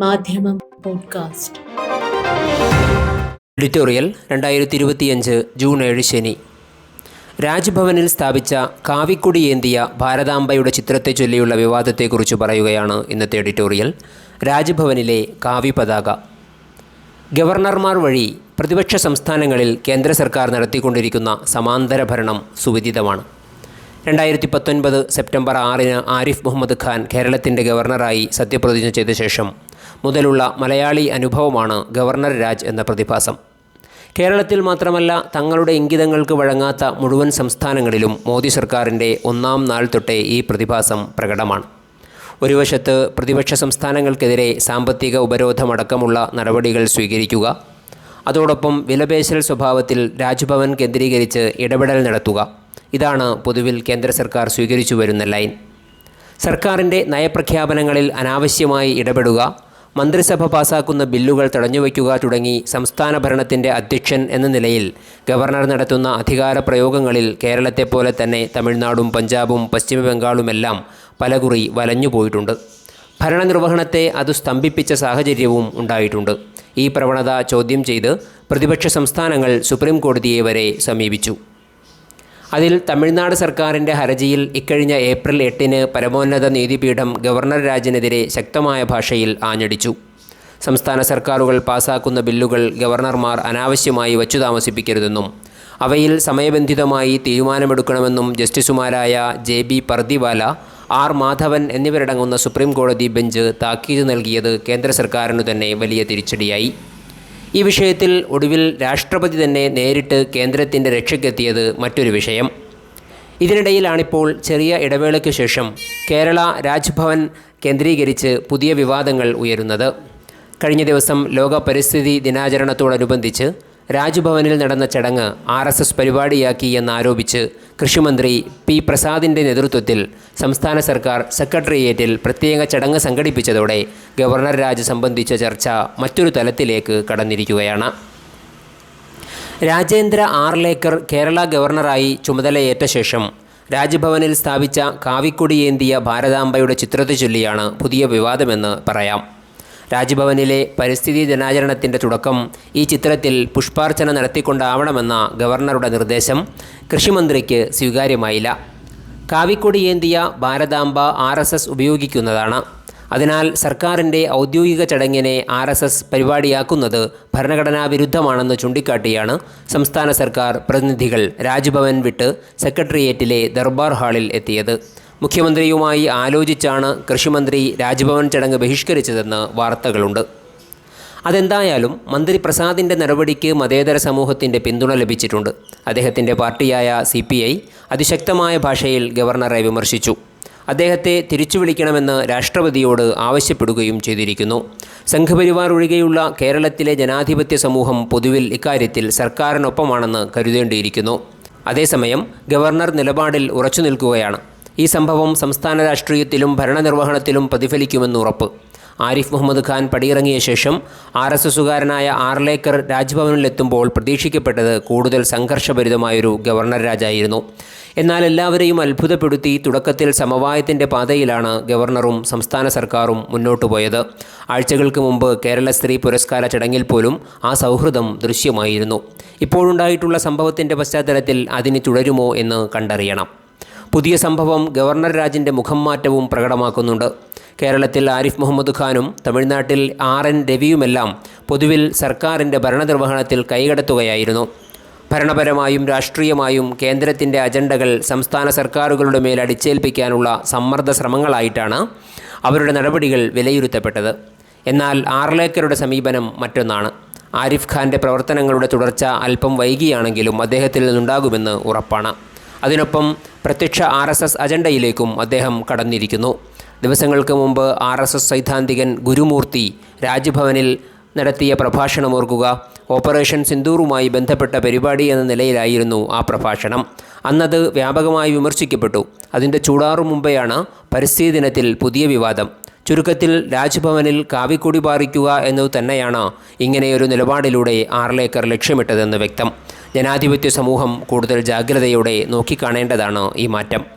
മാധ്യമം podcast. Editorial രണ്ടായിരത്തി ഇരുപത്തിയഞ്ച് ജൂൺ ഏഴ് ശനി. രാജ്ഭവനിൽ സ്ഥാപിച്ച കാവിക്കൊടി ഏന്തിയ ഭാരതാംബയുടെ ചിത്രത്തെ ചൊല്ലിയുള്ള വിവാദത്തെക്കുറിച്ച് പറയുകയാണ് ഇന്നത്തെ എഡിറ്റോറിയൽ രാജ്ഭവനിലെ കാവി പതാക. ഗവർണർമാർ വഴി പ്രതിപക്ഷ സംസ്ഥാനങ്ങളിൽ കേന്ദ്ര സർക്കാർ നടത്തിക്കൊണ്ടിരിക്കുന്ന സമാന്തര ഭരണം സുവിദിതമാണ്. രണ്ടായിരത്തി പത്തൊൻപത് സെപ്റ്റംബർ ആറിന് ആരിഫ് മുഹമ്മദ് ഖാൻ കേരളത്തിന്റെ ഗവർണറായി സത്യപ്രതിജ്ഞ ചെയ്ത ശേഷം മുതലുള്ള മലയാളി അനുഭവമാണ് ഗവർണർ രാജ് എന്ന പ്രതിഭാസം. കേരളത്തിൽ മാത്രമല്ല തങ്ങളുടെ ഇംഗിതങ്ങൾക്ക് വഴങ്ങാത്ത മുഴുവൻ സംസ്ഥാനങ്ങളിലും മോദി സർക്കാരിന്റെ ഒന്നാം നാൾ തൊട്ടേ ഈ പ്രതിഭാസം പ്രകടമാണ്. ഒരു വശത്ത് പ്രതിപക്ഷ സംസ്ഥാനങ്ങൾക്കെതിരെ സാമ്പത്തിക ഉപരോധമടക്കമുള്ള നടപടികൾ സ്വീകരിക്കുക അതോടൊപ്പം വിലപേശൽ സ്വഭാവത്തിൽ രാജ്ഭവൻ കേന്ദ്രീകരിച്ച് ഇടപെടൽ നടത്തുക. ഇതാണ് പൊതുവിൽ കേന്ദ്ര സർക്കാർ സ്വീകരിച്ചു വരുന്ന ലൈൻ. സർക്കാരിന്റെ നയപ്രഖ്യാപനങ്ങളിൽ അനാവശ്യമായി ഇടപെടുക മന്ത്രിസഭ പാസാക്കുന്ന ബില്ലുകൾ തടഞ്ഞുവയ്ക്കുക തുടങ്ങി സംസ്ഥാന ഭരണത്തിന്റെ അധ്യക്ഷൻ എന്ന നിലയിൽ ഗവർണർ നടത്തുന്ന അധികാര പ്രയോഗങ്ങളിൽ കേരളത്തെ പോലെ തന്നെ തമിഴ്നാടും പഞ്ചാബും പശ്ചിമ ബംഗാളുമെല്ലാം പലകുറി വലഞ്ഞുപോയിട്ടുണ്ട് ഭരണനിർവഹണത്തെ അത് സ്തംഭിപ്പിച്ച സാഹചര്യവും ഉണ്ടായിട്ടുണ്ട്. ഈ പ്രവണത ചോദ്യം ചെയ്ത് പ്രതിപക്ഷ സംസ്ഥാനങ്ങൾ സുപ്രീം കോടതിയെ വരെ സമീപിച്ചു. അതിൽ തമിഴ്നാട് സർക്കാരിന്റെ ഹർജിയിൽ ഇക്കഴിഞ്ഞ ഏപ്രിൽ എട്ടിന് പരമോന്നത നീതിപീഠം ഗവർണർ രാജിനെതിരെ ശക്തമായ ഭാഷയിൽ ആഞ്ഞടിച്ചു. സംസ്ഥാന സർക്കാരുകൾ പാസാക്കുന്ന ബില്ലുകൾ ഗവർണർമാർ അനാവശ്യമായി വച്ചു താമസിപ്പിക്കരുതെന്നും അവയിൽ സമയബന്ധിതമായി തീരുമാനമെടുക്കണമെന്നും ജസ്റ്റിസുമാരായ J B Pardiwala R Madhavan എന്നിവരടങ്ങുന്ന സുപ്രീം കോടതി ബെഞ്ച് താക്കീത് നൽകിയത് കേന്ദ്ര സർക്കാരിനു തന്നെ വലിയ തിരിച്ചടിയായി. ഈ വിഷയത്തിൽ ഒടുവിൽ രാഷ്ട്രപതി തന്നെ നേരിട്ട് കേന്ദ്രത്തിന്റെ രക്ഷയ്ക്കെത്തിയത് മറ്റൊരു വിഷയം. ഇതിനിടയിലാണിപ്പോൾ ചെറിയ ഇടവേളയ്ക്ക് ശേഷം കേരള രാജ്ഭവൻ കേന്ദ്രീകരിച്ച് പുതിയ വിവാദങ്ങൾ ഉയരുന്നത്. കഴിഞ്ഞ ദിവസം ലോക പരിസ്ഥിതി ദിനാചരണത്തോടനുബന്ധിച്ച് രാജ്ഭവനിൽ നടന്ന ചടങ്ങ് ആർ എസ് എസ് പരിപാടിയാക്കി എന്നാരോപിച്ച് കൃഷിമന്ത്രി പി പ്രസാദിന്റെ നേതൃത്വത്തിൽ സംസ്ഥാന സർക്കാർ സെക്രട്ടേറിയറ്റിൽ പ്രത്യേക ചടങ്ങ് സംഘടിപ്പിച്ചതോടെ ഗവർണർ രാജ് സംബന്ധിച്ച ചർച്ച മറ്റൊരു തലത്തിലേക്ക് കടന്നിരിക്കുകയാണ്. രാജേന്ദ്ര ആർലേക്കർ കേരള ഗവർണറായി ചുമതലയേറ്റ ശേഷം രാജ്ഭവനിൽ സ്ഥാപിച്ച കാവിക്കൊടിയേന്തിയ ഭാരതാംബയുടെ ചിത്രത്തെ ചൊല്ലിയാണ് പുതിയ വിവാദമെന്ന് പറയാം. രാജ്ഭവനിലെ പരിസ്ഥിതി ദിനാചരണത്തിന്റെ തുടക്കം ഈ ചിത്രത്തിൽ പുഷ്പാർച്ചന നടത്തിക്കൊണ്ടാവണമെന്ന ഗവർണറുടെ നിർദ്ദേശം കൃഷിമന്ത്രിക്ക് സ്വീകാര്യമായില്ല. കാവിക്കൊടി ഏന്തിയ ഭാരതാംബ ആർ എസ് എസ് ഉപയോഗിക്കുന്നതാണ്. അതിനാൽ സർക്കാരിന്റെ ഔദ്യോഗിക ചടങ്ങിനെ ആർ എസ് എസ് പരിപാടിയാക്കുന്നത് ഭരണഘടനാ വിരുദ്ധമാണെന്ന് ചൂണ്ടിക്കാട്ടിയാണ് സംസ്ഥാന സർക്കാർ പ്രതിനിധികൾ രാജ്ഭവൻ വിട്ട് സെക്രട്ടേറിയറ്റിലെ ദർബാർ ഹാളിൽ എത്തിയത്. മുഖ്യമന്ത്രിയുമായി ആലോചിച്ചാണ് കൃഷിമന്ത്രി രാജ്ഭവൻ ചടങ്ങ് ബഹിഷ്കരിച്ചതെന്ന് വാർത്തകളുണ്ട്. അതെന്തായാലും മന്ത്രി പ്രസാദിന്റെ നടപടിക്ക് മതേതര സമൂഹത്തിന്റെ പിന്തുണ ലഭിച്ചിട്ടുണ്ട്. അദ്ദേഹത്തിന്റെ പാർട്ടിയായ സി പി ഐ അതിശക്തമായ ഭാഷയിൽ ഗവർണറെ വിമർശിച്ചു. അദ്ദേഹത്തെ തിരിച്ചു വിളിക്കണമെന്ന് രാഷ്ട്രപതിയോട് ആവശ്യപ്പെടുകയും ചെയ്തിരിക്കുന്നു. സംഘപരിവാർ ഒഴികെയുള്ള കേരളത്തിലെ ജനാധിപത്യ സമൂഹം പൊതുവിൽ ഇക്കാര്യത്തിൽ സർക്കാരിനൊപ്പമാണെന്ന് കരുതേണ്ടിയിരിക്കുന്നു. അതേസമയം ഗവർണർ നിലപാടിൽ ഉറച്ചു നിൽക്കുകയാണ് ഈ സംഭവം സംസ്ഥാന രാഷ്ട്രീയത്തിലും ഭരണനിർവഹണത്തിലും പ്രതിഫലിക്കുമെന്ന് ഉറപ്പ്. ആരിഫ് മുഹമ്മദ് ഖാൻ പടിയിറങ്ങിയ ശേഷം ആർ എസ് എസുകാരനായ ആർലേക്കർ രാജ്ഭവനിലെത്തുമ്പോൾ പ്രതീക്ഷിക്കപ്പെട്ടത് കൂടുതൽ സംഘർഷഭരിതമായൊരു ഗവർണർ രാജായിരുന്നു. എന്നാൽ എല്ലാവരെയും അത്ഭുതപ്പെടുത്തി തുടക്കത്തിൽ സമവായത്തിന്റെ പാതയിലാണ് ഗവർണറും സംസ്ഥാന സർക്കാരും മുന്നോട്ടു പോയത്. ആഴ്ചകൾക്ക് മുമ്പ് കേരള സ്ത്രീ പുരസ്കാര ചടങ്ങിൽ പോലും ആ സൗഹൃദം ദൃശ്യമായിരുന്നു. ഇപ്പോഴുണ്ടായിട്ടുള്ള സംഭവത്തിന്റെ പശ്ചാത്തലത്തിൽ അതിന് തുടരുമോ എന്ന് കണ്ടറിയണം. പുതിയ സംഭവം ഗവർണർ രാജിന്റെ മുഖം മാറ്റവും പ്രകടമാക്കുന്നുണ്ട്. കേരളത്തിൽ ആരിഫ് മുഹമ്മദ് ഖാനും തമിഴ്നാട്ടിൽ ആർ എൻ രവിയുമെല്ലാം പൊതുവിൽ സർക്കാരിന്റെ ഭരണനിർവഹണത്തിൽ കൈകടത്തുകയായിരുന്നു. ഭരണപരമായും രാഷ്ട്രീയമായും കേന്ദ്രത്തിന്റെ അജണ്ടകൾ സംസ്ഥാന സർക്കാരുകളുടെ മേൽ അടിച്ചേൽപ്പിക്കാനുള്ള സമ്മർദ്ദ ശ്രമങ്ങളായിട്ടാണ് അവരുടെ നടപടികൾ വിലയിരുത്തപ്പെട്ടത്. എന്നാൽ ആർലേക്കറുടെ സമീപനം മറ്റൊന്നാണ്. ആരിഫ് ഖാന്റെ പ്രവർത്തനങ്ങളുടെ തുടർച്ച അല്പം വൈകിയാണെങ്കിലും അദ്ദേഹത്തിൽ നിന്നുണ്ടാകുമെന്ന് ഉറപ്പാണ്. അതിനൊപ്പം പ്രത്യക്ഷ ആർ എസ് എസ് അജണ്ടയിലേക്കും അദ്ദേഹം കടന്നിരിക്കുന്നു. ദിവസങ്ങൾക്ക് മുമ്പ് ആർ എസ് എസ് സൈദ്ധാന്തികൻ ഗുരുമൂർത്തി രാജ്ഭവനിൽ നടത്തിയ പ്രഭാഷണം ഓർക്കുക. ഓപ്പറേഷൻ സിന്ദൂറുമായി ബന്ധപ്പെട്ട പരിപാടി എന്ന നിലയിലായിരുന്നു ആ പ്രഭാഷണം. അന്നത് വ്യാപകമായി വിമർശിക്കപ്പെട്ടു. അതിന്റെ ചൂടാറു മുമ്പെയാണ് പരിസ്ഥിതി ദിനത്തിൽ പുതിയ വിവാദം. ചുരുക്കത്തിൽ രാജ്ഭവനിൽ കാവിക്കൊടി പാറിക്കുക എന്നത് തന്നെയാണ് ഇങ്ങനെയൊരു നിലപാടിലൂടെ ആർലേക്കർ ലക്ഷ്യമിട്ടതെന്ന് വ്യക്തം. ജനാധിപത്യ സമൂഹം കൂടുതൽ ജാഗ്രതയോടെ നോക്കിക്കാണേണ്ടതാണ് ഈ മാറ്റം.